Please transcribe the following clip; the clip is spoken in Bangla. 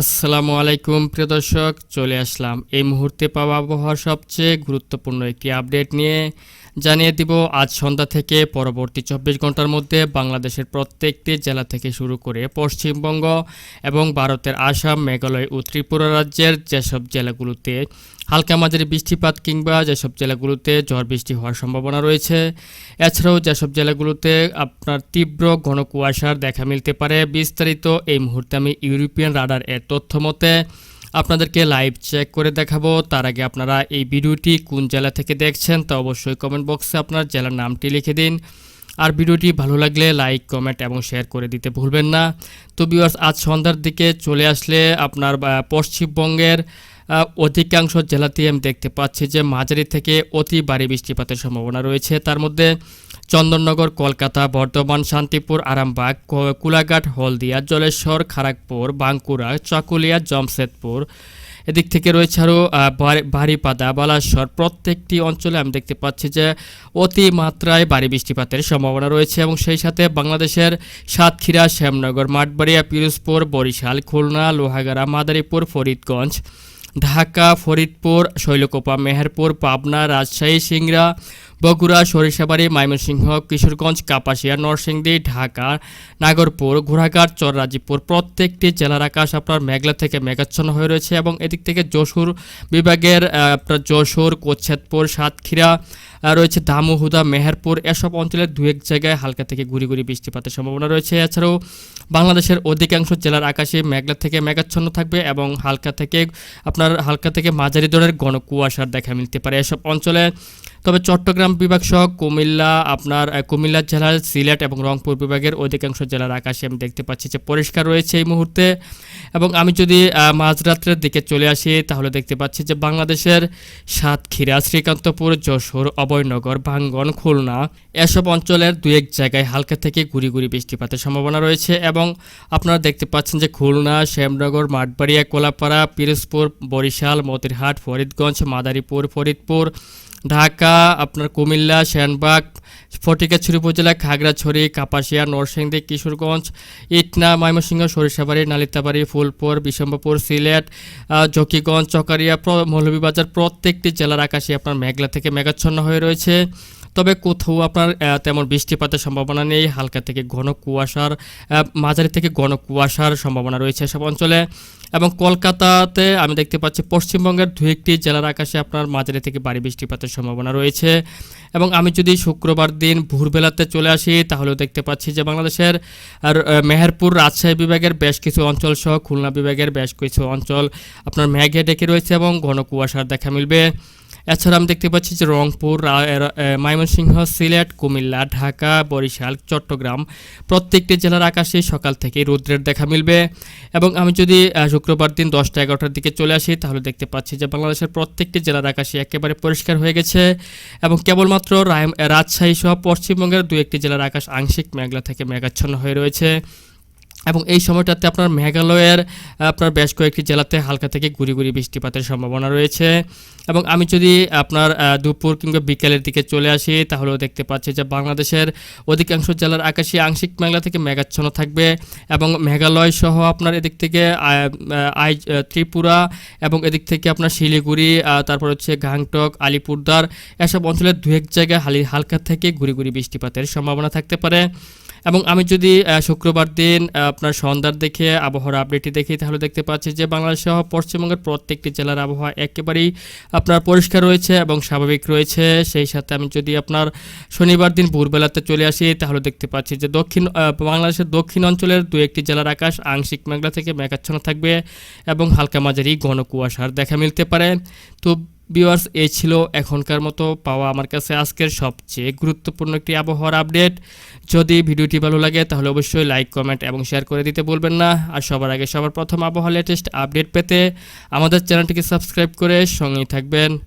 আসসালামু আলাইকুম, প্রিয় দর্শক, চলে আসলাম এই মুহূর্তে পাওয়া আবহাওয়ার সবচেয়ে গুরুত্বপূর্ণ একটি আপডেট নিয়ে। জানিয়ে দিব, আজ সন্ধ্যা থেকে পরবর্তী চব্বিশ ঘণ্টার মধ্যে বাংলাদেশের প্রত্যেকটি জেলা থেকে শুরু করে পশ্চিমবঙ্গ এবং ভারতের আসাম, মেঘালয় ও ত্রিপুরা রাজ্যের যেসব জেলাগুলোতে হালকা মাঝারি বৃষ্টিপাত কিংবা যেসব জেলাগুলোতে ঝড় বৃষ্টি হওয়ার সম্ভাবনা রয়েছে, এছাড়াও যেসব জেলাগুলোতে আপনার তীব্র ঘন কুয়াশার দেখা মিলতে পারে, বিস্তারিত এই মুহূর্তে আমি ইউরোপিয়ান রাডার এর তথ্য মতে, আপনাদেরকে লাইভ চেক করে দেখাবো। তার আগে আপনারা এই ভিডিওটি কোন জেলা থেকে দেখছেন তা অবশ্যই কমেন্ট বক্সে আপনার জেলার নামটি লিখে দিন। আর ভিডিওটি ভালো লাগলে লাইক কমেন্ট এবং শেয়ার করে দিতে ভুলবেন না। তো ভিউয়ার্স আজ সন্ধ্যার দিকে চলে আসলে আপনার পশ্চিমবঙ্গের অধিকাংশ জেলাতেই আমি দেখতে পাচ্ছি যে মাঝারি থেকে অতি ভারী বৃষ্টিপাতের সম্ভাবনা রয়েছে। তার মধ্যে চন্দননগর, কলকাতা, বর্ধমান, শান্তিপুর, আরামবাগ কুলাঘাট, হলদিয়া, জলেশ্বর খড়গপুর বাঁকুড়া, চাকুলিয়া, জমশেদপুর। এদিক থেকে রয়েছে আরও বাড়িপাদা বালাসর। প্রত্যেকটি অঞ্চলে আমি দেখতে পাচ্ছি যে অতি মাত্রায় ভারী বৃষ্টিপাতের সম্ভাবনা রয়েছে এবং সেই সাথে বাংলাদেশের সাতক্ষীরা, শ্যামনগর, মাঠবাড়িয়া, পিরোজপুর, বরিশাল, খুলনা, লোহাগাড়া, মাদারীপুর, ফরিদগঞ্জ। ঢাকা, ফরিদপুর, শৈলকোপা, মেহেরপুর, পাবনা, রাজশাহী, সিংড়া, বগুড়া, সরিষাবাড়ি, ময়মনসিংহ, কিশোরগঞ্জ, কাপাসিয়া, নরসিংদী, ঢাকা, নাগরপুর, ঘোড়াঘাট, চররাজীপুর প্রত্যেকটি জেলার আকাশ আপনার মেঘলা থেকে মেঘাচ্ছন্ন হয়ে রয়েছে এবং এদিক থেকে যশোর বিভাগের আপনার যশোর কোচ্ছেদপুর সাতক্ষীরা রয়েছে দামুহুদা মেহেরপুর, এসব অঞ্চলের দু এক জায়গায় হালকা থেকে গুড়ি ঘুরি বৃষ্টিপাতের সম্ভাবনা রয়েছে। এছাড়াও বাংলাদেশের অধিকাংশ জেলার আকাশে মেঘলা থেকে মেঘাচ্ছন্ন থাকবে এবং হালকা থেকে আপনার হালকা থেকে মাঝারি ধরনের ঘন কুয়াশার দেখা মিলতে পারে। এসব অঞ্চলে তবে চট্টগ্রাম বিভাগ সহ কুমিল্লা, আপনার কুমিল্লা জেলার সিলেট এবং রংপুর বিভাগের অধিকাংশ জেলার আকাশে আমি দেখতে পাচ্ছি যে পরিষ্কার রয়েছে এই মুহূর্তে। এবং আমি যদি মাঝরাত্রের দিকে চলে আসি, তাহলে দেখতে পাচ্ছি যে বাংলাদেশের সাতক্ষীরা, শ্রীকান্তপুর, যশোর, অভয়নগর, ভাঙ্গন, খুলনা এসব অঞ্চলের দু এক জায়গায় হালকা থেকে গুড়ি গুড়ি বৃষ্টিপাতের সম্ভাবনা রয়েছে। এবং আপনারা দেখতে পাচ্ছেন যে খুলনা, শ্যামনগর, মাঠবাড়িয়া, কোলাপাড়া, পিরোজপুর, বরিশাল, মতিরহাট, ফরিদগঞ্জ, মাদারীপুর, ফরিদপুর ঢাকা, আপনার কুমিল্লা শ্যানবাগ ফটিকাছড়ি উপজেলা খাগড়াছড়ি, কাপাসিয়া, নরসিংদী, কিশোরগঞ্জ, ইটনা, ময়মনসিংহ, সরিষাবাড়ি, নালিতাবাড়ি, ফুলপুর বিশম্বপুর সিলেট জকিগঞ্জ, চকারিয়া মৌলভীবাজার প্রত্যেকটি জেলার আকাশে আপনার মেঘলা থেকে মেঘাচ্ছন্ন হয়ে রয়েছে। তবে কোথাও আপনার তেমন বৃষ্টিপাতের সম্ভাবনা নেই। হালকা থেকে ঘন কুয়াশার মাঝারি থেকে ঘন কুয়াশার সম্ভাবনা রয়েছে সব অঞ্চলে। এবং কলকাতাতে আমি দেখতে পাচ্ছি পশ্চিমবঙ্গের দু একটি জেলার আকাশে আপনার মাঝারি থেকে ভারী বৃষ্টিপাতের সম্ভাবনা রয়েছে। এবং আমি যদি শুক্রবার দিন ভোরবেলাতে চলে আসি, তাহলেও দেখতে পাচ্ছি যে বাংলাদেশের মেহেরপুর রাজশাহী বিভাগের বেশ কিছু অঞ্চল সহ খুলনা বিভাগের বেশ কিছু অঞ্চল আপনার মেঘে ডেকে রয়েছে এবং ঘন কুয়াশার দেখা মিলবে। এছাড়া আমি দেখতে পাচ্ছি যে রংপুর ময়মনসিংহ, সিলেট, কুমিল্লা, ঢাকা, বরিশাল, চট্টগ্রাম প্রত্যেকটি জেলার আকাশে সকাল থেকে রৌদ্রের দেখা মিলবে। এবং আমি যদি শুক্রবার দিন দশটা এগারোটার দিকে চলে আসি, তাহলে দেখতে পাচ্ছি যে বাংলাদেশের প্রত্যেকটি জেলার আকাশে একেবারে পরিষ্কার হয়ে গেছে। এবং কেবলমাত্র রাজশাহী সহ পশ্চিমবঙ্গের দু একটি জেলার আকাশ আংশিক মেঘলা থেকে মেঘাচ্ছন্ন হয়ে রয়েছে। এবং এই সময়টাতে আপনার মেঘালয়ের, আপনার বেশ কয়েকটি জেলাতে হালকা থেকে গুড়ি গুড়ি বৃষ্টিপাতের সম্ভাবনা রয়েছে। এবং আমি যদি আপনার দুপুর কিংবা বিকেলের দিকে চলে আসি, তাহলেও দেখতে পাচ্ছি যে বাংলাদেশের অধিকাংশ জেলার আকাশে আংশিক মেঘলা থেকে মেঘাচ্ছন্ন থাকবে এবং মেঘালয় সহ আপনার এদিক থেকে আই ত্রিপুরা এবং এদিক থেকে আপনার শিলিগুড়ি তারপর হচ্ছে গাংটক আলিপুরদার এসব অঞ্চলের দু এক জায়গায় হালি, হালকা থেকে গুড়ি গুড়ি বৃষ্টিপাতের সম্ভাবনা থাকতে পারে। এবং আমি যদি শুক্রবার দিন আপনার সন্ধ্যার দেখে আবহাওয়ার আপডেটটি দেখি, তাহলে দেখতে পাচ্ছি যে বাংলাদেশ সহ পশ্চিমবঙ্গের প্রত্যেকটি জেলার আবহাওয়া একেবারেই আপনার পরিষ্কার রয়েছে এবং স্বাভাবিক রয়েছে। সেই সাথে আমি যদি আপনার শনিবার দিন ভোরবেলাতে চলে আসি, তাহলে দেখতে পাচ্ছি যে দক্ষিণ বাংলাদেশের দক্ষিণ অঞ্চলের দু একটি জেলার আকাশ আংশিক মেঘলা থেকে মেঘাচ্ছন্ন থাকবে এবং হালকা মাঝারি ঘন কুয়াশার দেখা মিলতে পারে। তো ভিউয়ার্স, এ ছিল এখনকার মতো পাওয়া আমার কাছে আজকের সবচেয়ে গুরুত্বপূর্ণ একটি আবহাওয়ার আপডেট। যদি ভিডিওটি ভালো লাগে, তাহলে অবশ্যই লাইক, কমেন্ট এবং শেয়ার করে দিতে বলবেন না। আর সবার আগে সবার প্রথম আবহাওয়া লেটেস্ট আপডেট পেতে আমাদের চ্যানেলটিকে সাবস্ক্রাইব করে সঙ্গেই থাকবেন।